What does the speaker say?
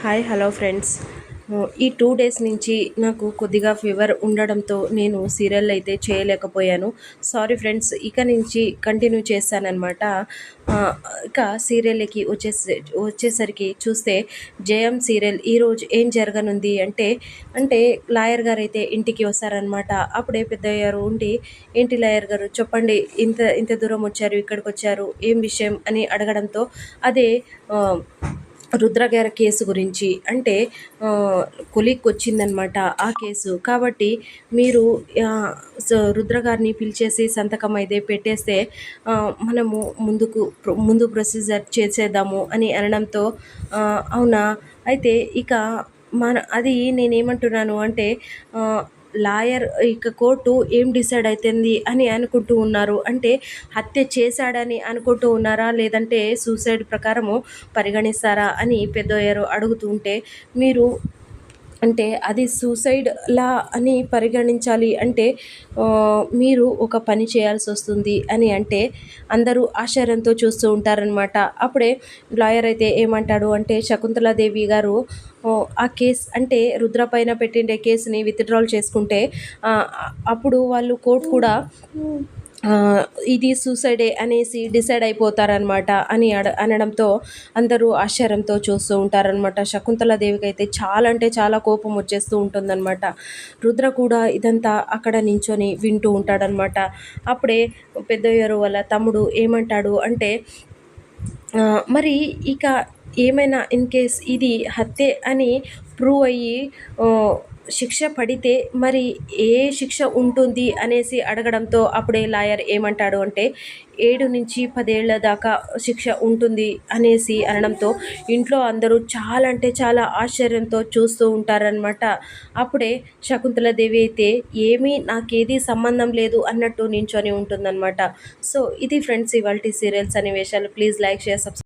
Hi hello friends. ఈ two days నుంచి నాకు కొద్దిగా ఫీవర్ ఉండడంతో నేను సీరియల్ అయితే చేయలేకపోయాను. సారీ ఫ్రెండ్స్ ఇక నుంచి కంటిన్యూ చేస్తానన్నమాట. ఇక సీరియల్కి వచ్చేసే వచ్చేసరికి చూస్తే జయం సీరియల్ ఈరోజు ఏం జరగనుంది అంటే అంటే లాయర్ గారు అయితే ఇంటికి వస్తారనమాట అప్పుడే పెద్దయ్యారు ఉండి ఏంటి లాయర్ గారు చెప్పండి ఇంత ఇంత దూరం వచ్చారు ఇక్కడికి వచ్చారు ఏం విషయం? అని అడగడంతో అదే రుద్రగారి కేసు గురించి. అంటే కొలిక్ వచ్చిందనమాట ఆ కేసు. కాబట్టి మీరు రుద్రగారిని పిలిచేసి సంతకం అయితే పెట్టేస్తే మనము ముందుకు ముందు ప్రొసీజర్ చేసేద్దాము అని అనడంతో అవునా? అయితే ఇక మన అది నేనేమంటున్నాను అంటే లాయర్ ఇక కోర్టు ఏం డిసైడ్ అవుతుంది అని అనుకుంటూ ఉన్నారు. అంటే హత్య చేశాడని అనుకుంటూ ఉన్నారా? లేదంటే సూసైడ్ ప్రకారము పరిగణిస్తారా? అని పెద్దయ్యారు అడుగుతుంటే మీరు అంటే అది సూసైడ్ లా అని పరిగణించాలి అంటే మీరు ఒక పని చేయాల్సి వస్తుంది అని అంటే అందరూ ఆశ్చర్యంతో చూస్తూ ఉంటారనమాట అప్పుడే లాయర్ అయితే ఏమంటాడు అంటే శకుంతలాదేవి గారు ఆ కేస్ అంటే రుద్ర పైన పెట్టిండే కేసుని విత్డ్రాల్ చేసుకుంటే అప్పుడు వాళ్ళు కోర్టు కూడా ఇది సూసైడే అనేసి డిసైడ్ అయిపోతారనమాట అని అడ అనడంతో అందరూ ఆశ్చర్యంతో చూస్తూ ఉంటారనమాట శకుంతలాదేవికి అయితే చాలా అంటే చాలా కోపం వచ్చేస్తూ ఉంటుందన్నమాట. రుద్ర కూడా ఇదంతా అక్కడ నించొని వింటూ ఉంటాడనమాట అప్పుడే పెద్దయ్యారు వాళ్ళ తమ్ముడు ఏమంటాడు అంటే మరి ఇక ఏమైనా ఇన్ కేస్ ఇది హత్యే అని ప్రూవ్ అయ్యి శిక్ష పడితే మరి ఏ శిక్ష ఉంటుంది అనేసి అడగడంతో అప్పుడే లాయర్ ఏమంటాడు అంటే ఏడు నుంచి పదేళ్ళ దాకా శిక్ష ఉంటుంది అనేసి అనడంతో ఇంట్లో అందరూ చాలా అంటే చాలా ఆశ్చర్యంతో చూస్తూ ఉంటారనమాట అప్పుడే శకుంతలదేవి అయితే ఏమీ నాకేది సంబంధం లేదు అన్నట్టు నించొని ఉంటుందన్నమాట. సో ఇది ఫ్రెండ్స్ ఇవాళ సీరియల్స్ అనే విషయాలు ప్లీజ్ లైక్ షేర్ సబ్స్క్రైబ్.